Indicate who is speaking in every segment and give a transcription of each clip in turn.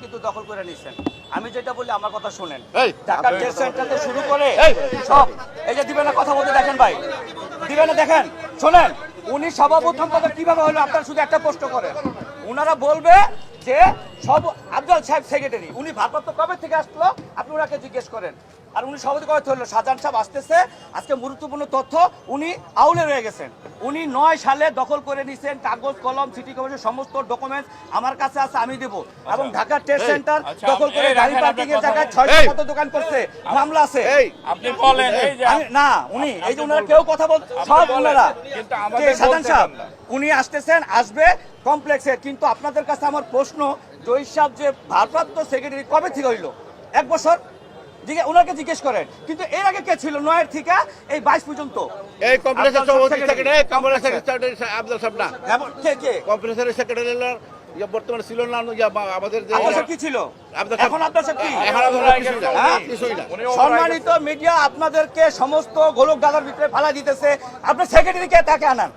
Speaker 1: কিন্তু দখল করে নিছেন। আমি যেটা বলি আমার কথা শুনেন। ঢাকা ট্রেড সেন্টার থেকে শুরু করে সব এই যে দিবেন কথা বলতে দেখেন ভাই। দিবেন দেখেন শোনেন উনি সভাপ্রথম কথা কীভাবে হলো আপনারা শুধু একটা প্রশ্ন করেন। ওনারা বলবে যে সব আফজাল সাহেব সেক্রেটারি উনি ভারপ্রাপ্ত কবে থেকে আসলো? আপনি ওনাকে জিজ্ঞেস করেন। আর উনি সভাপতি কবে হলো? শাহজাহান সাহেব আসতেছে। আজকে গুরুত্বপূর্ণ তথ্য উনি আউলে রয়ে গেছেন। উনি নয় সালে দখল করে নিছেন কাগজ কলম সিটি কমিশনের সমস্ত ডকুমেন্টস আমার কাছে আছে আমি দেব। এবং ঢাকা সেন্টার
Speaker 2: আচ্ছা,
Speaker 1: দখল করে গাড়ি পার্কিং এর জায়গায়
Speaker 2: কথা
Speaker 1: ছয়শো
Speaker 3: এই।
Speaker 1: দোকান করছে? মামলা আছে।
Speaker 2: আপনি বলেন
Speaker 1: না উনি এই যে ওনারা কেউ কথা বল সব ওনারা
Speaker 2: কিন্তু
Speaker 1: সাজান সাহেব উনি আসতেছেন আসবে কমপ্লেক্সে। কিন্তু আপনাদের কাছে আমার প্রশ্ন জয়ীর সাহেব যে ভারপ্রাপ্ত সেক্রেটারি কবে থেকে হইল? এক বছর? ওনাকে জিজ্ঞেস করেন কিন্তু এর আগে কে ছিল নয়ের থেকে এই বাইশ পর্যন্ত।
Speaker 3: এই কমপ্লেক্সের সভাপতি
Speaker 1: সেক্রেটারি।
Speaker 3: সেক্রেটারি কমপ্লেক্সের সেক্রেটারি আব্দুল সাহেব না
Speaker 1: কে কে?
Speaker 3: কমপ্লেক্সের সেক্রেটারি হলো ইয়ে বর্তমানে ছিল না আমাদের যে
Speaker 1: কি ছিল? এখন আপনার কি? হ্যাঁ? সম্মানিত মিডিয়া আপনাদেরকে সমস্ত গোলক দাদার ভিতরে ফালা দিতেছে আপনার সেক্রেটারিকে তাকে আনান।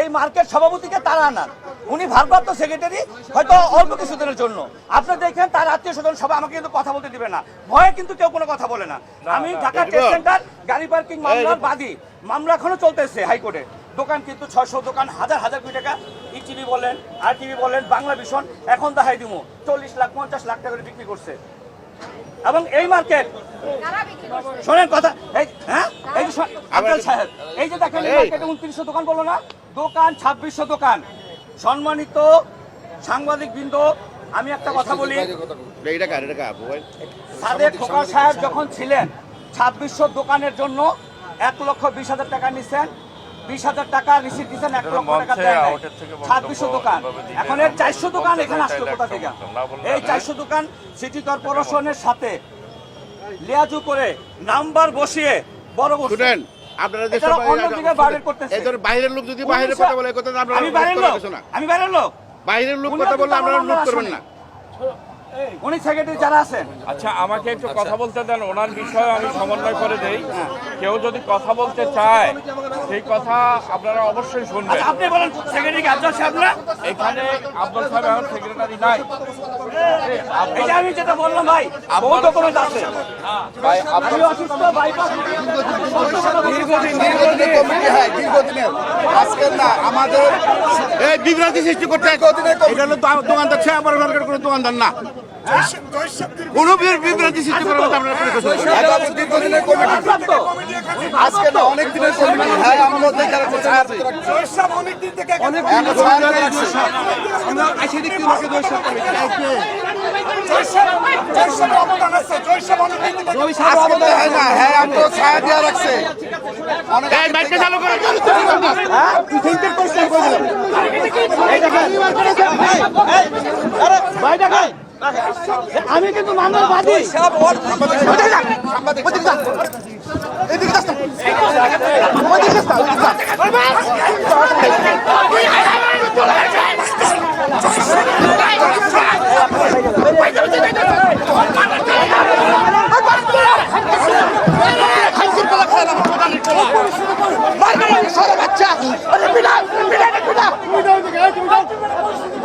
Speaker 1: এই মার্কেট সভাপতিকে তারা আনান। উনি ভারপ্রাপ্ত সেক্রেটারি হয়তো অল্প কিছুদিনের জন্য। আপনি দেখেন তার আত্মীয় স্বজন সবাই আমাকে কিন্তু কথা বলতে দিবে না। ভয়ে কিন্তু কেউ কোনো কথা বলে না। আমি ঢাকা। ট্রেড সেন্টার গাড়ি পার্কিং মামলার বাদী। মামলা এখনও চলতেছে হাইকোর্টে। দোকান কিন্তু ছয়শো দোকান হাজার হাজার কোটি টাকা। ই টিভি বলেন আর টিভি বলেন বাংলা ভীষণ এখন দেখাই দিব। চল্লিশ লাখ পঞ্চাশ লাখ টাকা করে বিক্রি করছে। এবং এই মার্কেট শোনেন কথা এই হ্যাঁ? এই যে সাহেব এই যে দেখেন। মার্কেটে উনত্রিশশো দোকান বলল না দোকান ছাব্বিশশো দোকান। সম্মানিত সাংবাদিক বৃন্দ আমি একটা কথা বলি।
Speaker 3: এইটা কার এটা কার ভাই
Speaker 1: সাদেক খোকা সাহেব যখন ছিলেন ছাব্বিশশো দোকানের জন্য এক লক্ষ বিশ হাজার টাকা নিছেন বিশ হাজার টাকা রিসিভ দিচ্ছেন এক লক্ষ টাকা ছাব্বিশশো দোকান। এখন এর চারশো দোকান এখানে আসলো কোথা থেকে? এই। চারশো দোকান সিটি কর্পোরেশনের সাথে লিয়াজু করে নাম্বার বসিয়ে বড় বসে
Speaker 3: শুনেন আপনারা যে সবাই-
Speaker 1: বাইরের করতেছে।
Speaker 3: এই বাইরের লোক যদি বাইরের কথা বলে কথা আমরা
Speaker 1: আমি বাইরের লোক আমি বাইরের লোক।
Speaker 3: বাইরের লোক কথা বললে আপনারা লুট করবেন না।
Speaker 1: উনি সেক্রেটারি যারা আছেন।
Speaker 2: আচ্ছা আমাকে একটু কথা বলতে দেন ওনার বিষয়ে আমি সমন্বয় করে দেই। কেউ যদি কথা বলতে চায় সেই কথা আপনারা অবশ্যই শুনবেন।
Speaker 1: আচ্ছা আপনি বলেন সেক্রেটারি কি সাহেব না?
Speaker 2: এখানে আব্দুল সাহেব এখন সেক্রেটারি নাই।
Speaker 1: আমি যেটা বললাম ভাই বহুত ডকুমেন্ট আছে
Speaker 2: ভাই
Speaker 1: আপনি অসুস্থ বাইপাস
Speaker 4: দীর্ঘদিনের কমিটি হয় দীর্ঘদিনের। আজকের না আমাদের
Speaker 3: এই বিভ্রান্তি সৃষ্টি করতে এটা হলো দো- দোকানদার ছয় আমার কোনো দোকানদার না। কোনো বিভ্রান্তি সৃষ্টি করার মতো
Speaker 4: কমিটি আজকে না অনেক দিনের কমিটি। হ্যাঁ কিন্তু দিয়ে রাখছে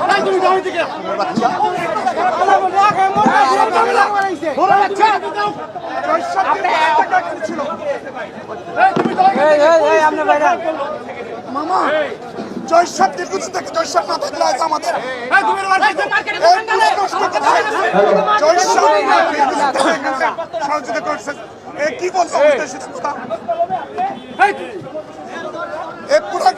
Speaker 4: অনেক
Speaker 1: বাদী
Speaker 4: জয়সাব দীর্ঘদিন থেকে জয়সাব না থাকলে আজ আমাদের সহযোগিতা করছে কি বলব উদ্দেশ্যিত কথা এ পুরো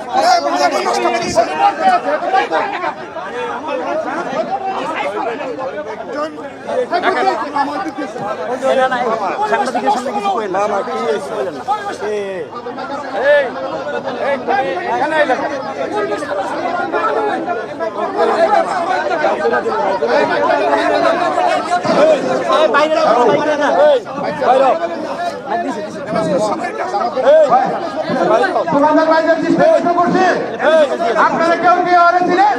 Speaker 4: করেছে
Speaker 3: আপনারা অরে ছিলেন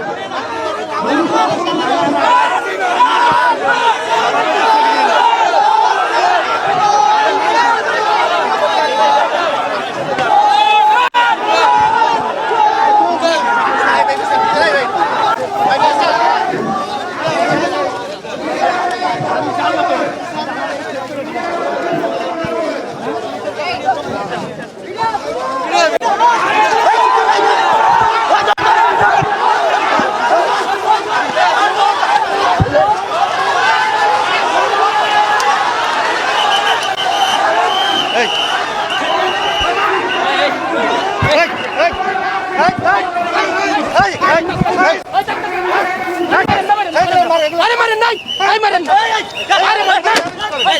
Speaker 3: এই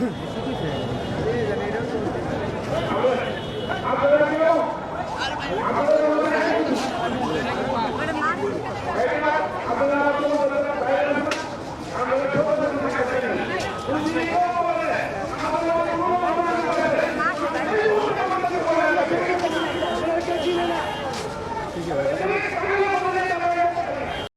Speaker 3: Yeah.